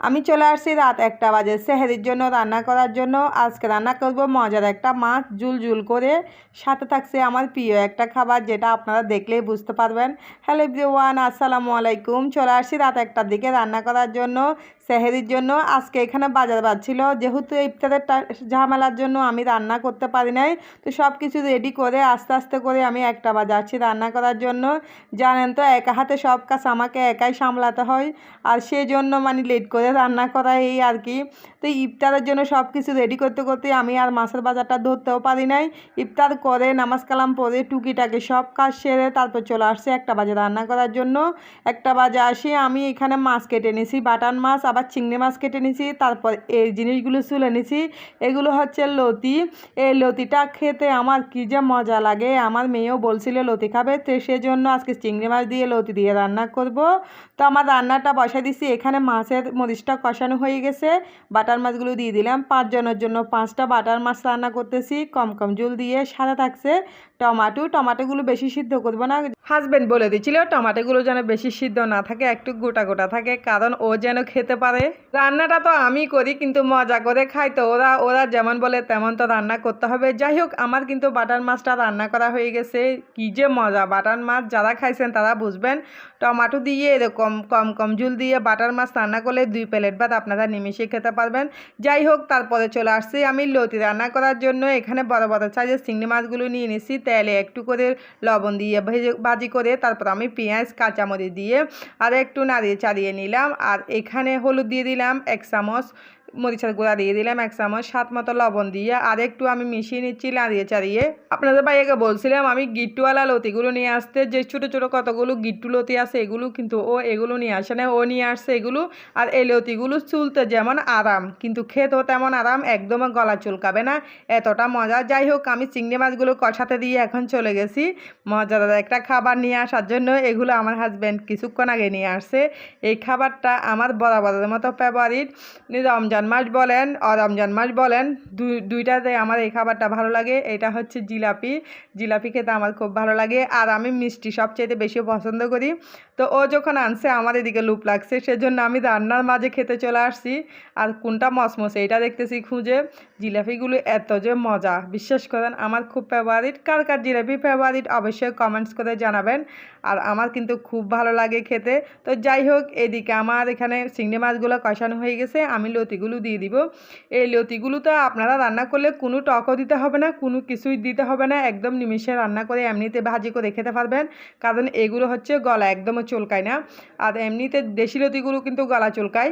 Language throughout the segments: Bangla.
আমি চলে আসছি রাত একটা বাজে সেহেরির জন্য রান্না করার জন্য। আজকে রান্না করব মজার একটা মাছ জুল জুল করে। সাথে থাকছে আমার প্রিয় একটা খাবার যেটা আপনারা দেখলেই বুঝতে পারবেন। হ্যালো ওয়ান আসসালামু আলাইকুম। চলে আসছি রাত একটার দিকে রান্না করার জন্য। সেহেরির জন্য আজকে এখানে বাজার বাজছিল। যেহেতু ইফতারের ঝামেলার জন্য আমি রান্না করতে পারি নাই, তো সব কিছু রেডি করে, আস্তে আস্তে করে আমি একটা বাজাচ্ছি রান্না করার জন্য। জানেন তো, একা হাতে সব কাজ আমাকে একাই সামলাতে হয়, আর সেই জন্য মানে লেট করে রান্না করা এই আর কি। তো ইফতারের জন্য সব কিছু রেডি করতে করতে আমি আর মাছের বাজারটা ধরতেও পারি নাই। ইফতার করে, নামাজ কালাম পরে টুকিটাকি সব কাজ সেরে তারপর চলে আসছে একটা বাজে রান্না করার জন্য। একটা বাজে আসি, আমি এখানে মাছ কেটে নিছি বাটান মাছ, আবার চিংড়ি মাছ কেটে নিছি, তারপর এই জিনিসগুলো তুলে নিছি। এগুলো হচ্ছে লতি। এই লতিটা খেতে আমার কী যে মজা লাগে। আমার মেয়েও বলছিল, লতি খাবে? তো সেজন্য আজকে চিংড়ি মাছ দিয়ে লতি দিয়ে রান্না করব। তো আমার রান্নাটা বসাই দিছি। এখানে মাছের মরিচটা কষানো হয়ে গেছে। বাটার মাছগুলো দিয়ে দিলাম। পাঁচজনের জন্য পাঁচটা বাটার মাছ রান্না করতেছি। কম কম জল দিয়ে সাদা থাকছে। টমাটো, টমাটোগুলো বেশি সিদ্ধ করব না। হাজবেন্ড বলে দিচ্ছিল, টমাটোগুলো যেন বেশি সিদ্ধ না থাকে, একটু গোটা গোটা থাকে, কারণ ও যেন খেতে পারে। রান্নাটা তো আমি করি, কিন্তু মজা করে খাই তো। ওরা ওরা যেমন বলে, তেমন তো রান্না করতে হবে। যাই হোক, আমার কিন্তু বাটার মাছটা রান্না করা হয়ে গেছে। কি যে মজা, বাটার মাছ যারা খাইছেন তারা বুঝবেন। টমাটো দিয়ে এরকম কম কম ঝুল দিয়ে বাটার মাছ রান্না করলে দুই প্লেট ভাত আপনারা নিমিশে খেতে পারবেন। যাই হোক, তারপরে চলে আসছি আমি লতি রান্না করার জন্য। এখানে বড় বড় সাইজের চিংড়ি মাছগুলো নিয়ে নিছি তেলে একটু করে লবণ দিয়ে ভেজে ভাজি করে তারপর আমি পেঁয়াজ, কাঁচামরিচ দিয়ে আর একটু নাড়িয়ে চাড়িয়ে নিলাম। আর এখানে হলুদ দিয়ে দিলাম এক চামচ মরিচের গুঁড়া দিয়ে দিলাম, এক চামচ সাত মতো লবণ দিয়ে। আর একটু আমি মিশিয়ে নিচ্ছি, নাড়িয়ে চাড়িয়ে। আপনাদের ভাইয়াকে বলছিলাম, আমি গিট্টুওয়ালা লতিগুলো নিয়ে আসতে, যে ছোটো ছোটো কতগুলো গিট্টু লতি আছে, এগুলো কিন্তু ও এগুলো নিয়ে আসে না, ও নিয়ে আসছে এগুলো। আর এই লতিগুলো চুলতে যেমন আরাম, কিন্তু খেতেও তেমন আরাম একদম গলা চুলকাবে না। এতটা মজা। যাই হোক, আমি চিংড়ি মাছগুলো কষাতে দিয়ে এখন চলে গেছি। মজাদার একটা খাবার নিয়ে আসার জন্য, এগুলো আমার হাজব্যান্ড কিছুক্ষণ আগে নিয়ে আসছে। এই খাবারটা আমার বরাবরের মতো ফেভারিট রমজান মাস বলেন আর রমজান মাস বলেন, দুই, দুইটাতে আমার এই খাবারটা ভালো লাগে। এটা হচ্ছে জিলাপি। জিলাপি খেতে আমার খুব ভালো লাগে। আর আমি মিষ্টি সবচেয়ে বেশি পছন্দ করি। তো ও যখন আনছে, আমার এদিকে লুপ লাগছে। সেজন্য আমি রান্নার মাঝে খেতে চলে আসছি। আর কোনটা মসমসে, এটা দেখতেছি খুঁজে। জিলাপিগুলো এত যে মজা! বিশ্বাস করেন, আমার খুব ফেভারিট কার কার জিলাপি ফেভারিট অবশ্যই কমেন্টস করে জানাবেন। আর আমার কিন্তু খুব ভালো লাগে খেতে। তো যাই হোক, এদিকে আমার এখানে চিংড়ি মাছগুলো কষানো হয়ে গেছে। আমি লতিগুলো দিয়ে দিব। এই লতিগুলো তো আপনারা রান্না করলে কোনো টকও দিতে হবে না, কোনো কিছুই দিতে হবে না। একদম নিমিষে রান্না করে এমনিতে ভাজি করে খেতে পারবেন। কারণ এগুলো হচ্ছে গলা একদমও চুলকায় না। আর এমনিতে দেশি লতিগুলো কিন্তু গলা চুলকায়।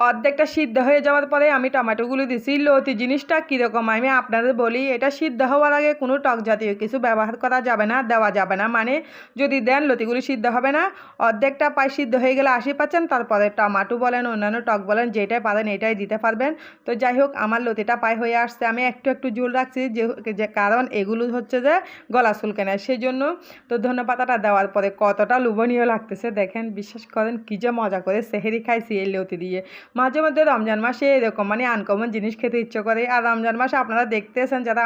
অর্ধেকটা সিদ্ধ হয়ে যাওয়ার পরে আমি টমেটোগুলো দিছি। লতি জিনিসটা কীরকম? আমি আপনাদের বলি, এটা সিদ্ধ হওয়ার আগে কোনো টক জাতীয় কিছু ব্যবহার করা যাবে না, দেওয়া যাবে না। মানে যদি দেন, লতিগুলো সিদ্ধ হবে না। অর্ধেকটা পাই সিদ্ধ হয়ে গেলে আশি পাচ্ছেন, তারপরে টমাটো বলেন, অন্যান্য টক বলেন, যেটাই পারেন, এটাই দিতে পারবেন। তো যাই হোক, আমার লতিটা পাই হয়ে আসছে। আমি একটু একটু ঝোল রাখছি, যে কারণ এগুলো হচ্ছে যে গলা চুলকে নেয় সেই জন্য তো ধনে পাতাটা দেওয়ার পরে কতটা লোভনীয় লাগতেছে। দেখেন, বিশ্বাস করেন, কী যে মজা করে সেহেরি খাইছি এই লতি দিয়ে। মাঝে মধ্যে রমজান মাসে এরকম মানে আনকমন জিনিস খেতে ইচ্ছে করে। আর রমজান মাসে আপনারা দেখতেছেন যারা